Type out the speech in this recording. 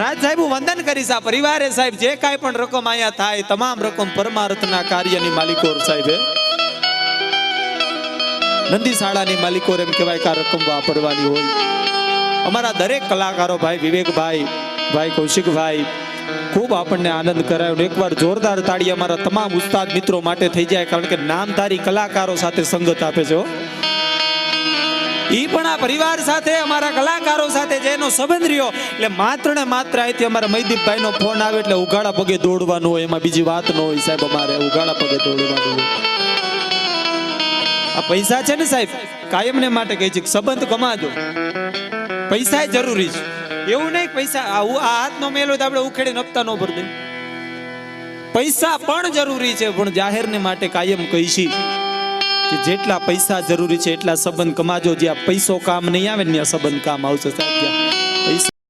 રાજ સાહેબ હું વંદન કરીશ આ પરિવારે સાહેબ. જે કાંઈ પણ રકમ અહીંયા થાય, તમામ રકમ પરમાર્થના કાર્યની માલિકો સાહેબે નંદી શાળાની માલિકો એમ કહેવાય કે આ રકમ વાપરવાની હોય. અમારા દરેક કલાકારો ભાઈ, વિવેકભાઈ, ભાઈ કૌશિકભાઈ, ખૂબ આપણને આનંદ કરાયો એકવાર જોરદાર તાળી અમારા તમામ ઉસ્તાદ મિત્રો માટે થઈ જાય, કારણ કે નામધારી કલાકારો સાથે સંગત આપે છે ઈ પણ આ પરિવાર સાથે, અમારા કલાકારો સાથે જેનો સંબંધ રહ્યો, એટલે માત્ર ને માત્ર અહીંથી અમારા મૈદીપભાઈ નો ફોન આવે એટલે ઉઘાડા પગે દોડવાનું હોય, એમાં બીજી વાત ન હોય સાહેબ અમારે, ઉઘાડા પગે દોડવાનું હોય. આ પૈસા છે ને સાહેબ, કાયમને માટે કહે છે સંબંધ કમાજો પૈસા એ જરૂરી છે. એવું નહીં પૈસા, આ ઉ- આ હાથનો મેલ તો આપણે ઉખેડીને હપ્તા ન ભરી દે પૈસા પણ જરૂરી છે, પણ જાહેરને માટે કાયમ કહીશી. કે જેટલા પૈસા જરૂરી છે એટલા સંબંધ કમાજો. જ્યાં પૈસો કામ નહીં આવે ને ત્યાં સંબંધ કામ આવશે સાહેબ. પૈસા